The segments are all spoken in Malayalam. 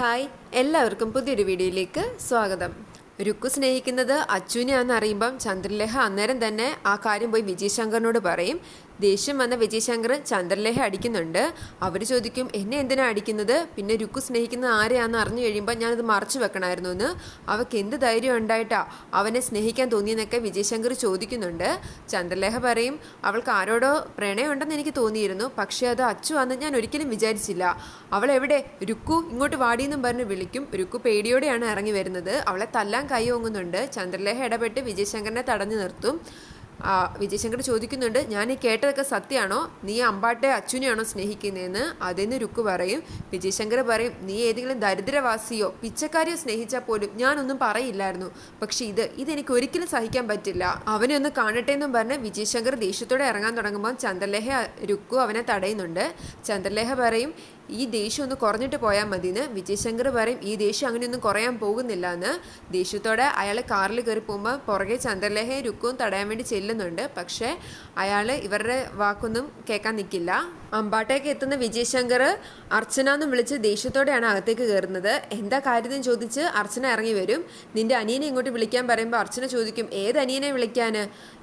ഹായ് എല്ലാവർക്കും പുതിയൊരു വീഡിയോയിലേക്ക് സ്വാഗതം. രുക്കു സ്നേഹിക്കുന്നത് അച്ചുവിനെയാണെന്ന് അറിയുമ്പം ചന്ദ്രലേഖ അന്നേരം തന്നെ ആ കാര്യം പോയി വിജയ് ശങ്കറിനോട് പറയും. ദേഷ്യം വന്ന വിജയ് ശങ്കർ ചന്ദ്രലേഖ അടിക്കുന്നുണ്ട്. അവർ ചോദിക്കും എന്നെ എന്തിനാണ് അടിക്കുന്നത്? പിന്നെ രുക്കു സ്നേഹിക്കുന്നത് ആരെയാണെന്ന് അറിഞ്ഞു കഴിയുമ്പോൾ ഞാനത് മറച്ചു വെക്കണമായിരുന്നു എന്ന് അവൾക്ക് എന്ത് ധൈര്യം ഉണ്ടായിട്ടാ അവനെ സ്നേഹിക്കാൻ തോന്നിയെന്നൊക്കെ വിജയ് ശങ്കർ ചോദിക്കുന്നുണ്ട്. ചന്ദ്രലേഖ പറയും അവൾക്ക് ആരോടോ പ്രണയമുണ്ടെന്ന് എനിക്ക് തോന്നിയിരുന്നു. പക്ഷേ അത് അച്ചു ആണെന്ന് ഞാൻ ഒരിക്കലും വിചാരിച്ചില്ല. അവൾ എവിടെ രുക്കു ഇങ്ങോട്ട് വാടിയെന്നും പറഞ്ഞ് വിളിക്കും. രുക്കു പേടിയോടെയാണ് ഇറങ്ങി വരുന്നത്. അവളെ തല്ലാൻ കൈ ഓങ്ങുന്നുണ്ട്. ചന്ദ്രലേഖ ഇടപെട്ട് വിജയശങ്കറിനെ തടഞ്ഞു നിർത്തും. വിജയശങ്കർ ചോദിക്കുന്നുണ്ട് ഞാൻ ഈ കേട്ടതൊക്കെ സത്യമാണോ? നീ അമ്പാട്ടെ അച്ഛനെയാണോ സ്നേഹിക്കുന്നതെന്ന്? അതെന്ന് രുക്ക് പറയും വിജയശങ്കർ പറയും നീ ഏതെങ്കിലും ദരിദ്രവാസിയോ പിച്ചക്കാരിയോ സ്നേഹിച്ചാൽ പോലും ഞാനൊന്നും പറയില്ലായിരുന്നു. പക്ഷെ ഇത് ഇതെനിക്ക് ഒരിക്കലും സഹിക്കാൻ പറ്റില്ല. അവനെ ഒന്ന് കാണട്ടെ എന്നും പറഞ്ഞ് വിജയശങ്കർ ദേഷ്യത്തോടെ ഇറങ്ങാൻ തുടങ്ങുമ്പോൾ ചന്ദ്രലേഖ രുക്കു അവനെ തടയുന്നുണ്ട്. ചന്ദ്രലേഖ പറയും ഈ ദേഷ്യം ഒന്ന് കുറഞ്ഞിട്ട് പോയാൽ മതി എന്ന് വിജയശങ്കർ പറയും ഈ ദേഷ്യം അങ്ങനെയൊന്നും കുറയാൻ പോകുന്നില്ല എന്ന് ദേഷ്യത്തോടെ അയാൾ കാറിൽ കയറി പോകുമ്പോൾ പുറകെ ചന്ദ്രലേഖയും രുക്കവും തടയാൻ വേണ്ടി ചെല്ലുന്നുണ്ട്. പക്ഷേ അയാൾ ഇവരുടെ വാക്കൊന്നും കേൾക്കാൻ നിൽക്കില്ല. അമ്പാട്ടേക്ക് എത്തുന്ന വിജയശങ്കർ അർച്ചന എന്ന് വിളിച്ച് ദേഷ്യത്തോടെയാണ് അകത്തേക്ക് കയറുന്നത്. എന്താ കാര്യം ചോദിച്ച് അർച്ചന ഇറങ്ങി വരും. നിന്റെ അനിയനെ ഇങ്ങോട്ട് വിളിക്കാൻ പറയുമ്പോൾ അർച്ചന ചോദിക്കും ഏത് അനിയനെ വിളിക്കാൻ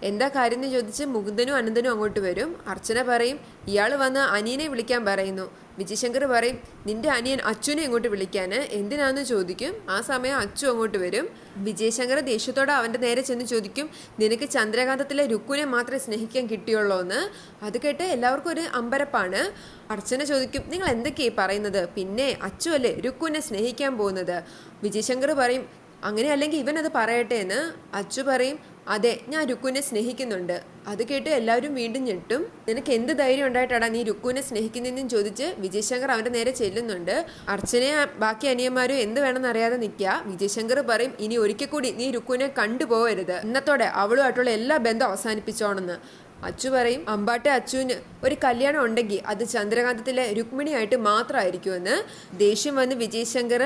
എന്താ കാര്യം ചോദിച്ച് മുകുന്ദനും അനന്തനും അങ്ങോട്ട് വരും. അർച്ചന പറയും ഇയാൾ വന്ന് അനിയനെ വിളിക്കാൻ പറയുന്നു. വിജയശങ്കർ പറയും നിന്റെ അനിയൻ അച്ഛനെ ഇങ്ങോട്ട് വിളിക്കാൻ എന്തിനാന്ന് ചോദിക്കും? ആ സമയം അച്ചു അങ്ങോട്ട് വരും. വിജയശങ്കർ ദേഷ്യത്തോടെ അവന്റെ നേരെ ചെന്ന് ചോദിക്കും നിനക്ക് ചന്ദ്രകാന്തത്തിലെ രുക്കുനെ മാത്രമേ സ്നേഹിക്കാൻ കിട്ടിയുള്ളൂ എന്ന്? അത് കേട്ട് എല്ലാവർക്കും ഒരു അമ്പരപ്പാണ്. അർച്ചന ചോദിക്കും നിങ്ങൾ എന്തൊക്കെയായി പറയുന്നത്? പിന്നെ അച്ചു അല്ലേ രുക്കുവിനെ സ്നേഹിക്കാൻ പോകുന്നത്? വിജയശങ്കർ പറയും അങ്ങനെ അല്ലെങ്കിൽ ഇവൻ അത് പറയട്ടെ എന്ന് അച്ചു പറയും. അതെ ഞാൻ രുക്കുവിനെ സ്നേഹിക്കുന്നുണ്ട്. അത് കേട്ട് എല്ലാവരും വീണ്ടും ഞെട്ടും. നിനക്ക് എന്ത് ധൈര്യം ഉണ്ടായിട്ടാടാ നീ രുക്കുവിനെ സ്നേഹിക്കുന്നതെന്നും ചോദിച്ച് വിജയശങ്കർ അവന്റെ നേരെ ചെല്ലുന്നുണ്ട്. അർച്ചനയെ ബാക്കി അനിയന്മാരും എന്ത് വേണമെന്ന് അറിയാതെ നിൽക്കുക. വിജയശങ്കർ പറയും ഇനി ഒരിക്കൽ കൂടി നീ രുക്കുവിനെ കണ്ടുപോകരുത്. ഇന്നത്തോടെ അവളുമായിട്ടുള്ള എല്ലാ ബന്ധം അവസാനിപ്പിച്ചോണെന്ന് അച്ചു പറയും അമ്പാട്ടെ അച്ചുവിന് ഒരു കല്യാണം ഉണ്ടെങ്കിൽ അത് ചന്ദ്രകാന്തത്തിലെ രുക്മിണിയായിട്ട് മാത്രമായിരിക്കുമെന്ന് ദേഷ്യം വന്ന് വിജയശങ്കർ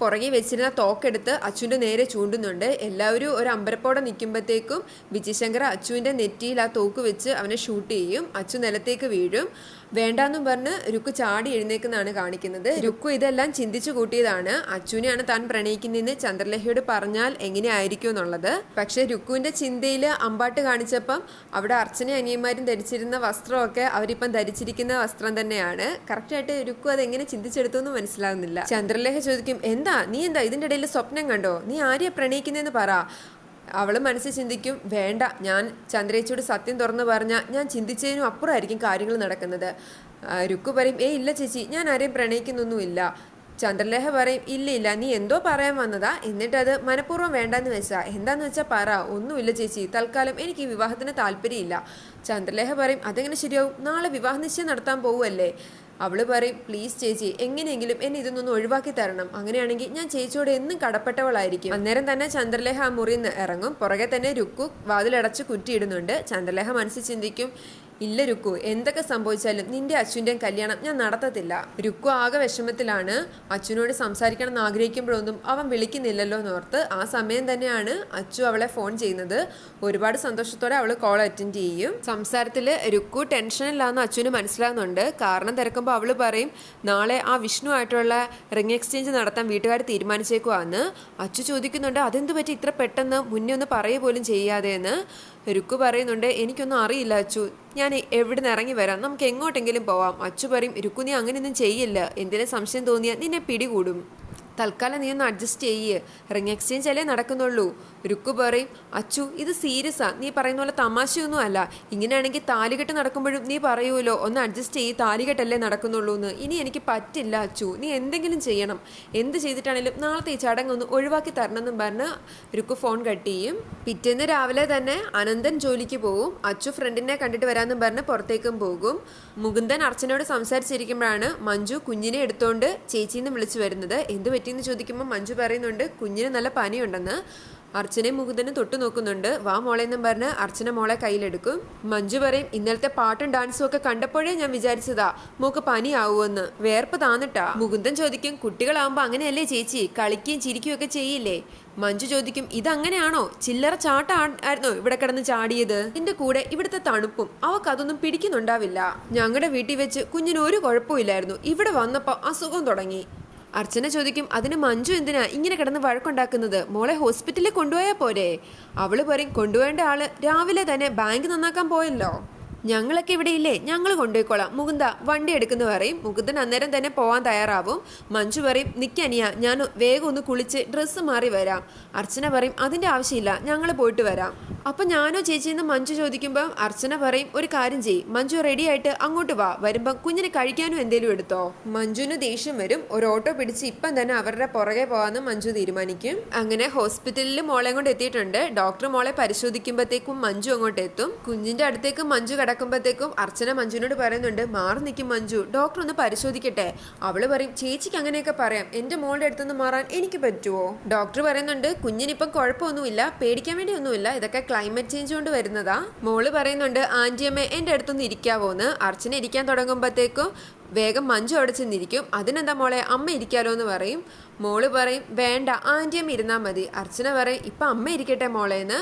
പുറകെ വെച്ചിരുന്ന തോക്കെടുത്ത് അച്ചുവിന്റെ നേരെ ചൂണ്ടുന്നുണ്ട്. എല്ലാവരും ഒരു അമ്പരപ്പോടെ നിൽക്കുമ്പോഴത്തേക്കും വിജയശങ്കർ അച്ചുവിന്റെ നെറ്റിയിൽ ആ തോക്ക് വെച്ച് അവനെ ഷൂട്ട് ചെയ്യും. അച്ചു നിലത്തേക്ക് വീഴും. വേണ്ടാന്നും പറഞ്ഞ് രുക്കു ചാടി എഴുന്നേക്കുന്നതാണ് കാണിക്കുന്നത്. രുക്കു ഇതെല്ലാം ചിന്തിച്ചു കൂട്ടിയതാണ്. അച്ചുവിനെയാണ് താൻ പ്രണയിക്കുന്നതെന്ന് ചന്ദ്രലേഖയോട് പറഞ്ഞാൽ എങ്ങനെയായിരിക്കും എന്നുള്ളത്. പക്ഷെ രുക്കുവിന്റെ ചിന്തയിൽ അമ്പാട്ട് കാണിച്ചപ്പം അവിടെ അർച്ചന അനിയന്മാരും ധരിച്ചിരുന്ന വസ്ത്രമൊക്കെ അവരിപ്പം ധരിച്ചിരിക്കുന്ന വസ്ത്രം തന്നെയാണ്. കറക്റ്റായിട്ട് രുക്കു അത് എങ്ങനെ ചിന്തിച്ചെടുത്തു എന്ന് മനസ്സിലാകുന്നില്ല. ചന്ദ്രലേഖ ചോദിക്കും എന്താ? നീ എന്താ? ഇതിന്റെ ഇടയിൽ സ്വപ്നം കണ്ടോ? നീ ആരെയാ പ്രണയിക്കുന്നതെന്ന് പറ. അവൾ മനസ്സിൽ ചിന്തിക്കും വേണ്ട ഞാൻ ചന്ദ്രേച്ചിയോട് സത്യം തുറന്നു പറഞ്ഞാൽ ഞാൻ ചിന്തിച്ചതിനും അപ്പുറമായിരിക്കും കാര്യങ്ങൾ നടക്കുന്നത്. രുക്കു പറയും ഏ ഇല്ല ചേച്ചി ഞാൻ ആരെയും പ്രണയിക്കുന്നൊന്നുമില്ല. ചന്ദ്രലേഖ പറയും ഇല്ല ഇല്ല നീ എന്തോ പറയാൻ വന്നതാ? എന്നിട്ടത് മനഃപൂർവം വേണ്ടെന്ന് വെച്ചാ. എന്താന്ന് വെച്ചാൽ പറ. ഒന്നുമില്ല ചേച്ചി തൽക്കാലം എനിക്ക് വിവാഹത്തിന് താല്പര്യമില്ല. ചന്ദ്രലേഖ പറയും അതെങ്ങനെ ശരിയാവും? നാളെ വിവാഹ നിശ്ചയം നടത്താൻ പോവുമല്ലേ അവൾ പറയും പ്ലീസ് ചേച്ചി എങ്ങനെയെങ്കിലും എന്നെ ഇതൊന്നും ഒഴിവാക്കി തരണം. അങ്ങനെയാണെങ്കിൽ ഞാൻ ചേച്ചിയോട് എന്നും കടപ്പെട്ടവളായിരിക്കും. അന്നേരം തന്നെ ചന്ദ്രലേഖ ആ മുറിയിൽ നിന്ന് ഇറങ്ങും. പുറകെ തന്നെ രുക്കു വാതിലടച്ച് കുറ്റിയിടുന്നുണ്ട്. ചന്ദ്രലേഖ മനസ്സിൽ ചിന്തിക്കും ഇല്ല രുക്കു എന്തൊക്കെ സംഭവിച്ചാലും നിന്റെ അച്ഛന്റെയും കല്യാണം ഞാൻ നടത്തത്തില്ല. രുക്കു ആകെ വിഷമത്തിലാണ്. അച്ഛനോട് സംസാരിക്കണം എന്ന് ആഗ്രഹിക്കുമ്പോഴൊന്നും അവൻ വിളിക്കുന്നില്ലല്ലോ എന്ന് ഓർത്ത് ആ സമയം തന്നെയാണ് അച്ചു അവളെ ഫോൺ ചെയ്യുന്നത്. ഒരുപാട് സന്തോഷത്തോടെ അവൾ കോൾ അറ്റൻഡ് ചെയ്യും. സംസാരത്തിൽ രുക്കു ടെൻഷനില്ലാന്ന് അച്ഛന് മനസ്സിലാകുന്നുണ്ട് കാരണം തിരക്കുമ്പോൾ അവൾ പറയും നാളെ ആ വിഷ്ണു ആയിട്ടുള്ള റിംഗ് എക്സ്ചേഞ്ച് നടത്താൻ വീട്ടുകാർ തീരുമാനിച്ചേക്കുവാന്ന്. അച്ചു ചോദിക്കുന്നുണ്ട് അതെന്ത് പറ്റി? ഇത്ര പെട്ടെന്ന് മുന്നേ ഒന്ന് പറയുക പോലും ചെയ്യാതെ എന്ന്. രുക്കു പറയുന്നുണ്ട് എനിക്കൊന്നും അറിയില്ല അച്ചു. ഞാൻ എവിടെ നിന്ന് ഇറങ്ങി വരാം? നമുക്ക് എങ്ങോട്ടെങ്കിലും പോവാം. അച്ചു പറയും രുക്കു നീ അങ്ങനെയൊന്നും ചെയ്യില്ല. എന്തിനാ സംശയം തോന്നിയാൽ നിന്നെ പിടികൂടും. തൽക്കാലം നീ ഒന്ന് അഡ്ജസ്റ്റ് ചെയ്യ്. റിംഗ് എക്സ്ചേഞ്ച് അല്ലേ നടക്കുന്നുള്ളൂ. രുക്കു പറയും അച്ചു ഇത് സീരിയസാ നീ പറയുന്ന പോലെ തമാശയൊന്നും അല്ല. ഇങ്ങനെയാണെങ്കിൽ താലികെട്ട് നടക്കുമ്പോഴും നീ പറയുമല്ലോ ഒന്ന് അഡ്ജസ്റ്റ് ചെയ്യ്. താലികെട്ടല്ലേ നടക്കുന്നുള്ളൂ എന്ന് ഇനി എനിക്ക് പറ്റില്ല അച്ചു. നീ എന്തെങ്കിലും ചെയ്യണം. എന്ത് ചെയ്തിട്ടാണെങ്കിലും നാളത്തെ ഈ ചടങ്ങ് ഒന്ന് ഒഴിവാക്കി തരണം എന്നും പറഞ്ഞ് രുക്കു ഫോൺ കട്ട് ചെയ്യും. പിറ്റേന്ന് രാവിലെ തന്നെ അനന്തൻ ജോലിക്ക് പോകും അച്ചു ഫ്രണ്ടിനെ കണ്ടിട്ട് വരാമെന്നും പറഞ്ഞ് പുറത്തേക്കും പോകും. മുകുന്ദൻ അർച്ചനയോട് സംസാരിച്ചിരിക്കുമ്പോഴാണ് മഞ്ജു കുഞ്ഞിനെ എടുത്തോണ്ട് ചേച്ചിന്ന് വിളിച്ചു വരുന്നത്. എന്ത് പറ്റിയെന്ന് ചോദിക്കുമ്പോൾ മഞ്ജു പറയുന്നുണ്ട് കുഞ്ഞിന് നല്ല പനിയുണ്ടെന്ന്. അർച്ചനയും മുകുന്ദനും തൊട്ടു നോക്കുന്നുണ്ട്. വാ മോളെ എന്നും പറഞ്ഞ് അർച്ചന മോളെ കയ്യിലെടുക്കും. മഞ്ജു പറയും ഇന്നലത്തെ പാട്ടും ഡാൻസും ഒക്കെ കണ്ടപ്പോഴേ ഞാൻ വിചാരിച്ചതാ മോക്ക് പനിയാവുമെന്ന് വേർപ്പ് താന്നിട്ടാ. മുകുന്ദൻ ചോദിക്കും കുട്ടികളാവുമ്പോ അങ്ങനെയല്ലേ ചേച്ചി? കളിക്കുകയും ചിരിക്കുകയും ഒക്കെ ചെയ്യില്ലേ? മഞ്ജു ചോദിക്കും ഇതങ്ങനെയാണോ? ചില്ലറ ചാട്ട ആയിരുന്നോ ഇവിടെ കിടന്ന് ചാടിയത്? എന്റെ കൂടെ ഇവിടുത്തെ തണുപ്പും അവക്കതൊന്നും പിടിക്കുന്നുണ്ടാവില്ല. ഞങ്ങളുടെ വീട്ടിൽ വെച്ച് കുഞ്ഞിന് ഒരു കുഴപ്പമില്ലായിരുന്നു ഇവിടെ വന്നപ്പോ അസുഖം തുടങ്ങി. അർച്ചന ചോദിക്കും അതിന് മഞ്ജു എന്തിനാ ഇങ്ങനെ കിടന്ന് വഴക്കുണ്ടാക്കുന്നത്? മോളെ ഹോസ്പിറ്റലിൽ കൊണ്ടുപോയാൽ പോരെ. അവൾ പറയും കൊണ്ടുപോയേണ്ട ആൾ രാവിലെ തന്നെ ബാങ്ക് നന്നാക്കാൻ പോയല്ലോ. ഞങ്ങളൊക്കെ ഇവിടെ ഇല്ലേ ഞങ്ങൾ കൊണ്ടുപോയിക്കോളാം. മുകുന്ദ വണ്ടി എടുക്കുന്നു പറയും. മുകുന്ദൻ അന്നേരം തന്നെ പോവാൻ തയ്യാറാവും. മഞ്ജു പറയും നിക്കനിയ ഞാൻ വേഗം ഒന്ന് കുളിച്ച് ഡ്രസ്സ് മാറി വരാം. അർച്ചന പറയും അതിന്റെ ആവശ്യമില്ല ഞങ്ങൾ പോയിട്ട് വരാം. അപ്പം ഞാനോ ചേച്ചിന്ന് മഞ്ജു ചോദിക്കുമ്പോൾ അർച്ചന പറയും ഒരു കാര്യം ചെയ്യും. മഞ്ജു റെഡി ആയിട്ട് അങ്ങോട്ട് വാ. വരുമ്പം കുഞ്ഞിന് കഴിക്കാനും എന്തേലും എടുത്തോ. മഞ്ജുവിന് ദേഷ്യം വരും. ഒരു ഓട്ടോ പിടിച്ച് ഇപ്പം തന്നെ അവരുടെ പുറകെ പോകാമെന്ന് മഞ്ജു തീരുമാനിക്കും. അങ്ങനെ ഹോസ്പിറ്റലിൽ മോളെ കൊണ്ട് എത്തിയിട്ടുണ്ട്. ഡോക്ടർ മോളെ പരിശോധിക്കുമ്പോഴത്തേക്കും മഞ്ജു അങ്ങോട്ട് എത്തും. കുഞ്ഞിന്റെ അടുത്തേക്ക് മഞ്ജു കിടക്കുമ്പോഴത്തേക്കും അർച്ചന മഞ്ജുവിനോട് പറയുന്നുണ്ട് മാറി നിൽക്കും മഞ്ജു. ഡോക്ടർ ഒന്ന് പരിശോധിക്കട്ടെ. അവൾ പറയും ചേച്ചിക്ക് അങ്ങനെയൊക്കെ പറയാം. എന്റെ മോളുടെ അടുത്തുനിന്ന് മാറാൻ എനിക്ക് പറ്റുമോ ഡോക്ടർ പറയുന്നുണ്ട് കുഞ്ഞിനിപ്പം കുഴപ്പമൊന്നുമില്ല. പേടിക്കാൻ വേണ്ടി ഒന്നുമില്ല ഇതൊക്കെ ക്ലൈമറ്റ് ചേഞ്ച് കൊണ്ട് വരുന്നതാ. മോൾ പറയുന്നുണ്ട് ആന്റിയമ്മ എന്റെ അടുത്തൊന്ന് ഇരിക്കാവോന്ന്. അർച്ചന ഇരിക്കാൻ തുടങ്ങുമ്പോഴത്തേക്കും വേഗം മഞ്ജു അവിടെ ചെന്നിരിക്കും. അതിനെന്താ മോളെ അമ്മ ഇരിക്കാലോ എന്ന് പറയും. മോൾ പറയും വേണ്ട ആന്റിയമ്മ ഇരുന്നാൽ മതി. അർച്ചന പറയും ഇപ്പം അമ്മ ഇരിക്കട്ടെ മോളേന്ന്.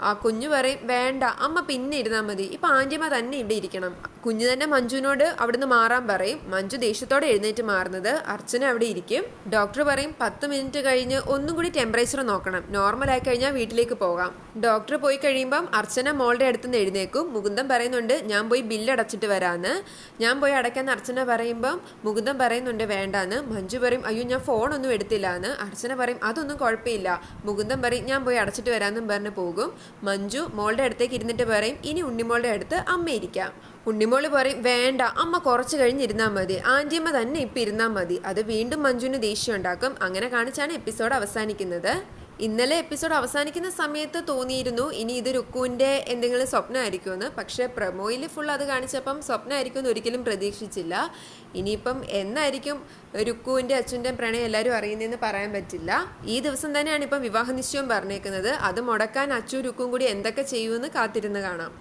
ആ കുഞ്ഞു പറയും വേണ്ട അമ്മ പിന്നെ ഇരുന്നാൽ മതി. ഇപ്പൊ ആന്റിയമ്മ തന്നെ ഇവിടെ ഇരിക്കണം. കുഞ്ഞു തന്നെ മഞ്ജുവിനോട് അവിടുന്ന് മാറാൻ പറയും. മഞ്ജു ദേഷ്യത്തോടെ എഴുന്നേറ്റ് മാറുന്നത് അർച്ചന അവിടെ ഇരിക്കും. ഡോക്ടർ പറയും പത്ത് മിനിറ്റ് കഴിഞ്ഞ് ഒന്നും കൂടി ടെമ്പറേച്ചർ നോക്കണം. നോർമൽ ആയി കഴിഞ്ഞാൽ വീട്ടിലേക്ക് പോകാം. ഡോക്ടർ പോയി കഴിയുമ്പം അർച്ചന മോളുടെ അടുത്ത് നിന്ന് എഴുന്നേക്കും മുകുന്ദൻ പറയുന്നുണ്ട് ഞാൻ പോയി ബില്ല് അടച്ചിട്ട് വരാന്ന്. ഞാൻ പോയി അടയ്ക്കാൻ അർച്ചന പറയുമ്പം മുകുന്ദൻ പറയുന്നുണ്ട് വേണ്ടാന്ന്. മഞ്ജു പറയും അയ്യോ ഞാൻ ഫോണൊന്നും എടുത്തില്ല എന്ന് അർച്ചന പറയും അതൊന്നും കുഴപ്പമില്ല. മുകുന്ദൻ പറയും ഞാൻ പോയി അടച്ചിട്ട് വരാമെന്നും പറഞ്ഞ് പോകും. മഞ്ജു മോളുടെ അടുത്തേക്ക് ഇരുന്നിട്ട് പറയും ഇനി ഉണ്ണിമോളുടെ അടുത്ത് അമ്മ ഇരിക്കാം. ഉണ്ണിമോൾ പറയും വേണ്ട അമ്മ കുറച്ച് കഴിഞ്ഞിരുന്നാൽ മതി. ആന്റിയമ്മ തന്നെ ഇപ്പം ഇരുന്നാൽ മതി. അത് വീണ്ടും മഞ്ജുവിന് ദേഷ്യം ഉണ്ടാക്കും. അങ്ങനെ കാണിച്ചാണ് എപ്പിസോഡ് അവസാനിക്കുന്നത്. ഇന്നലെ എപ്പിസോഡ് അവസാനിക്കുന്ന സമയത്ത് തോന്നിയിരുന്നു ഇനി ഇത് രുക്കുവിന്റെ എന്തെങ്കിലും സ്വപ്നമായിരിക്കുമെന്ന്. പക്ഷേ പ്രമോയിൽ ഫുൾ അത് കാണിച്ചപ്പം സ്വപ്നമായിരിക്കുമെന്ന് ഒരിക്കലും പ്രതീക്ഷിച്ചില്ല. ഇനിയിപ്പം എന്നായിരിക്കും രുക്കുവിന്റെ അച്ഛന്റെയും പ്രണയം എല്ലാവരും അറിയുന്നതെന്ന് പറയാൻ പറ്റില്ല. ഈ ദിവസം തന്നെയാണ് ഇപ്പം വിവാഹ നിശ്ചയം പറഞ്ഞേക്കുന്നത്. അത് മുടക്കാൻ അച്ചു രുക്കും കൂടി എന്തൊക്കെ ചെയ്യുമെന്ന് കാത്തിരുന്ന് കാണാം.